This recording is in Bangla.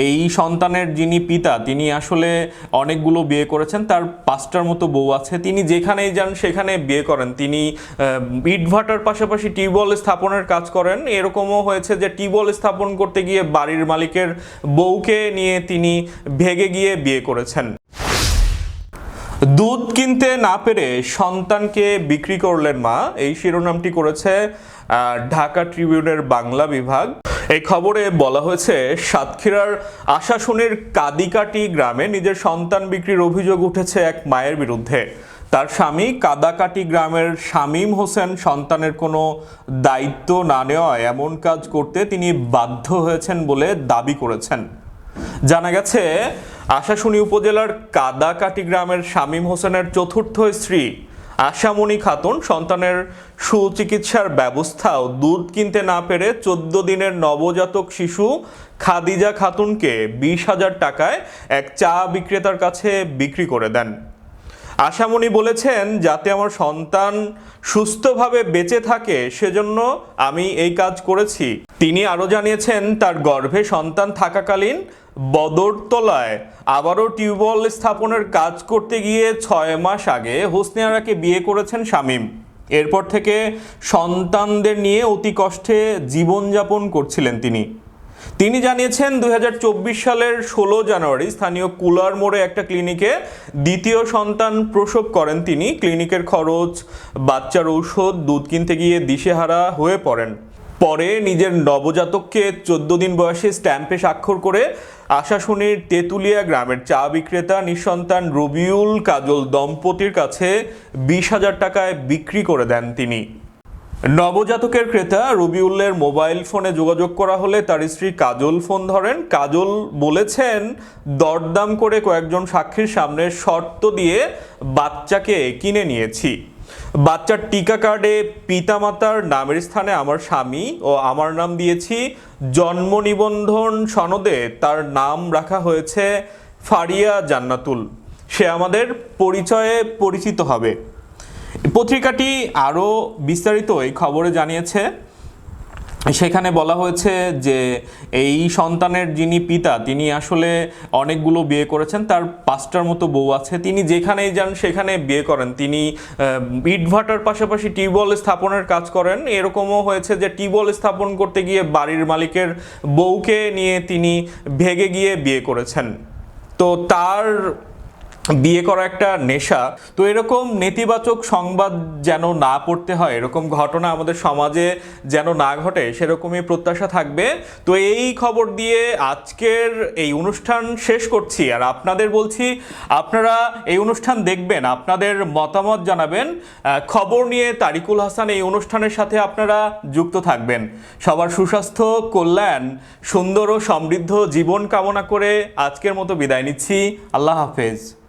এই সন্তানের যিনি পিতা, তিনি আসলে অনেকগুলো বিয়ে করেছেন, তার পাঁচটার মতো বউ আছে। তিনি যেখানেই যান, সেখানে বিয়ে করেন। তিনি ইটভাটার পাশাপাশি টিউবওয়েল স্থাপনের কাজ করেন। এরকমও হয়েছে যে টিউবওয়েল স্থাপন করতে গিয়ে বাড়ির মালিকের বউকে নিয়ে তিনি ভেগে গিয়ে বিয়ে করেছেন। দুধ কিনতে না পেরে সন্তানকে বিক্রি করলেন মা। এই শিরোনামটি করেছে ঢাকা ট্রিবিউনের বাংলা বিভাগ। এই খবরে বলা হয়েছে, সাতক্ষীরার আশাশুনির কাদিকাটি গ্রামে নিজের সন্তান বিক্রির অভিযোগ উঠেছে এক মায়ের বিরুদ্ধে। তার স্বামী কাদাকাটি গ্রামের শামীম হোসেন সন্তানের কোনো দায়িত্ব না নেওয়ায় এমন কাজ করতে তিনি বাধ্য হয়েছেন বলে দাবি করেছেন। জানা গেছে আশাশুনি উপজেলার কাদাকাটি গ্রামের শামীম হোসেনের চতুর্থ স্ত্রী আশামণি খাতুন সন্তানের সুচিকিৎসার ব্যবস্থাও দুধ কিনতে না পেরে চোদ্দ দিনের নবজাতক শিশু খাদিজা খাতুনকে বিশ হাজার টাকায় এক চা বিক্রেতার কাছে বিক্রি করে দেন। আশামণি বলেছেন, যাতে আমার সন্তান সুস্থভাবে বেঁচে থাকে, সেজন্য আমি এই কাজ করেছি। তিনি আরও জানিয়েছেন, তার গর্ভে সন্তান থাকাকালীন বদরতলায় আবারও টিউবওয়েল স্থাপনের কাজ করতে গিয়ে ছয় মাস আগে হোসনিয়ারাকে বিয়ে করেছেন শামীম। এরপর থেকে সন্তানদের নিয়ে অতি কষ্টে জীবনযাপন করছিলেন তিনি। তিনি জানিয়েছেন দুই হাজার চব্বিশ সালের ষোলো জানুয়ারি স্থানীয় কুলার মোড়ে একটা ক্লিনিকে দ্বিতীয় সন্তান প্রসব করেন তিনি। ক্লিনিকের খরচ, বাচ্চার ঔষধ, দুধ কিনতে গিয়ে দিশেহারা হয়ে পড়েন। পরে নিজের নবজাতককে চোদ্দ দিন বয়সে স্ট্যাম্পে স্বাক্ষর করে আশাশুনির তেঁতুলিয়া গ্রামের চা বিক্রেতা নিঃসন্তান রবিউল কাজল দম্পতির কাছে বিশ হাজার টাকায় বিক্রি করে দেন তিনি। নবজাতকের ক্রেতা রবিউল্লের মোবাইল ফোনে যোগাযোগ করা হলে তার স্ত্রী কাজল ফোন ধরেন। কাজল বলেছেন, দরদাম করে কয়েকজন সাক্ষীর সামনে শর্ত দিয়ে বাচ্চাকে কিনে নিয়েছি। বাচ্চার টিকা কার্ডে পিতামাতার নামের স্থানে আমার স্বামী ও আমার নাম দিয়েছি। জন্ম নিবন্ধন সনদে তার নাম রাখা হয়েছে ফারিয়া জান্নাতুল। সে আমাদের পরিচয়ে পরিচিত হবে। পত্রিকাটি আরও বিস্তারিত এই খবরে জানিয়েছে, সেখানে বলা হয়েছে যে এই সন্তানের যিনি পিতা, তিনি আসলে অনেকগুলো বিয়ে করেছেন, তার পাঁচটার মতো বউ আছে, তিনি যেখানেই যান সেখানে বিয়ে করেন। তিনি ইটভাটার পাশাপাশি টিউবওয়েল স্থাপনের কাজ করেন। এরকমও হয়েছে যে টিউবওয়েল স্থাপন করতে গিয়ে বাড়ির মালিকের বউকে নিয়ে তিনি ভেগে গিয়ে বিয়ে করেছেন। তো তার বিয়ে করা একটা নেশা। তো এরকম নেতিবাচক সংবাদ যেন না পড়তে হয়, এরকম ঘটনা আমাদের সমাজে যেন না ঘটে, সেরকমই প্রত্যাশা থাকবে। তো এই খবর দিয়ে আজকের এই অনুষ্ঠান শেষ করছি। আর আপনাদের বলছি, আপনারা এই অনুষ্ঠান দেখবেন, আপনাদের মতামত জানাবেন। খবর নিয়ে তারিকুল হাসান এই অনুষ্ঠানের সাথে আপনারা যুক্ত থাকবেন। সবার সুস্বাস্থ্য, কল্যাণ, সুন্দর ও সমৃদ্ধ জীবন কামনা করে আজকের মতো বিদায় নিচ্ছি। আল্লাহ হাফেজ।